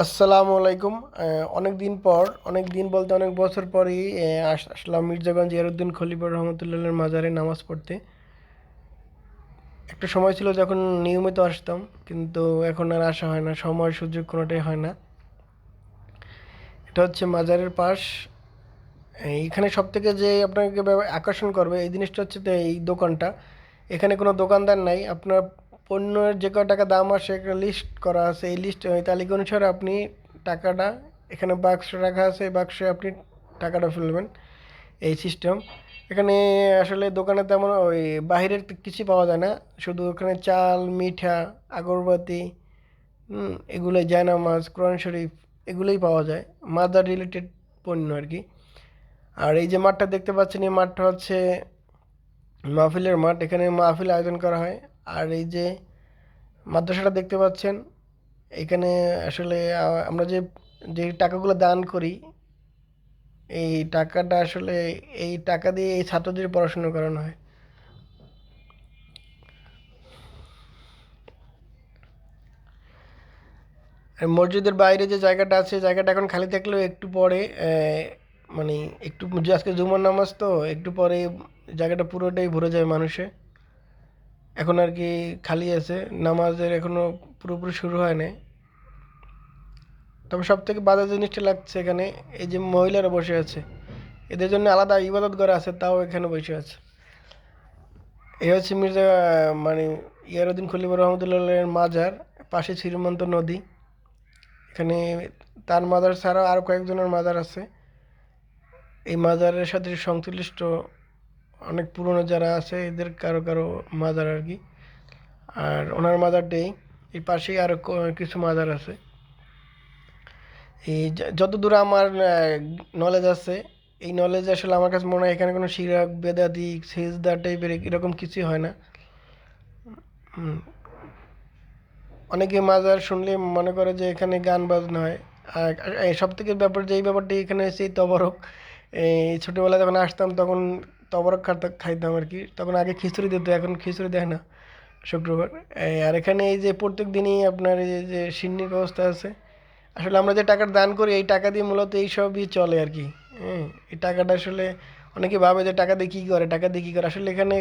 আসসালামু আলাইকুম। অনেক দিন পর, অনেক দিন বলতে অনেক বছর পরই আস- আসলাম মির্জাগঞ্জ ইয়ারুদ্দিন খলিফুর রহমতুল্লাহের মাজারে নামাজ পড়তে। একটা সময় ছিল যখন নিয়মিত আসতাম, কিন্তু এখন আর আসা হয় না, সময় সুযোগ কোনোটাই হয় না। এটা হচ্ছে মাজারের পাশ। এইখানে সব থেকে যে আপনাকে আকর্ষণ করবে এই জিনিসটা হচ্ছে এই দোকানটা। এখানে কোনো দোকানদার নাই, আপনার পণ্যের যে কয় টাকা দাম আসে একটা লিস্ট করা আছে। এই লিস্ট ওই তালিকা অনুসারে আপনি টাকাটা, এখানে বাক্স রাখা আছে, এই বাক্সে আপনি টাকাটা ফেলবেন। এই সিস্টেম এখানে আসলে দোকানে তেমন ওই বাহিরের কিছু পাওয়া যায় না। শুধু ওখানে চাল, মিঠা, আগরবাতি এগুলোই জায়নামাজ, কোরআন শরীফ, এগুলোই পাওয়া যায়। মাদার রিলেটেড পণ্য আর কি। আর এই যে মাঠটা দেখতে পাচ্ছেন, এই মাঠটা হচ্ছে মাহফিলের মাঠ। এখানে মাহফিল আয়োজন করা হয়। আর এই যে মাদ্রাসাটা দেখতে পাচ্ছেন, এখানে আসলে আমরা যে যে টাকাগুলো দান করি, এই টাকাটা আসলে, এই টাকা দিয়ে এই ছাত্রদের পড়াশুনো করানো হয়। মসজিদের বাইরে যে জায়গাটা আছে, জায়গাটা এখন খালি থাকলেও একটু পরে মানে একটু আজকে জুমার নামাজ তো, একটু পরে জায়গাটা পুরোটাই ভরে যায় মানুষে এখন আর কি খালি আছে, নামাজের এখনও পুরোপুরি শুরু হয় নাই। তবে সব থেকে বাজে জিনিসটা লাগছে এখানে, এই যে মহিলারা বসে আছে, এদের জন্য আলাদা ইবাদত ঘর আছে, তাও এখানে বসে আছে। এ হচ্ছে মির্জা মানে ইয়ারুদ্দিন খলিফা রহমতুল্লাহের মাজার, পাশে শ্রীমন্ত নদী। এখানে তার মাজার ছাড়াও আরও কয়েকজনের মাজার আছে। এই মাজারের সাথে সংশ্লিষ্ট অনেক পুরনো যারা আছে, এদের কারও কারও মাজার আর কি আর ওনার মাজারটাই এই পাশেই আরও কিছু মাজার আছে। এই যতদূর আমার নলেজ আছে, এই নলেজ আসলে আমার কাছে মনে হয় এখানে কোনো শিরাক বেদাদি, সেজদা টাইপের এরকম কিছুই হয় না। অনেকে মাজার শুনলে মনে করে যে এখানে গান বাজনা হয়। আর সব থেকে ব্যাপার যে এই ব্যাপারটি এখানে এই তবরক এই ছোটোবেলায় যখন আসতাম তখন তবরক খাইতাম আর কি। তখন আগে খিচুড়ি দিত, এখন খিচুড়ি দেয় না শুক্রবার। আর এখানে এই যে প্রত্যেক দিনই আপনার এই যে সিন্নির ব্যবস্থা আছে। আসলে আমরা যে টাকার দান করি, এই টাকা দিয়ে মূলত এই সবই চলে আর কি। হ্যাঁ এই টাকাটা আসলে অনেকে ভাবে যে টাকা দিয়ে কী করে, টাকা দিয়ে কী করে। আসলে এখানে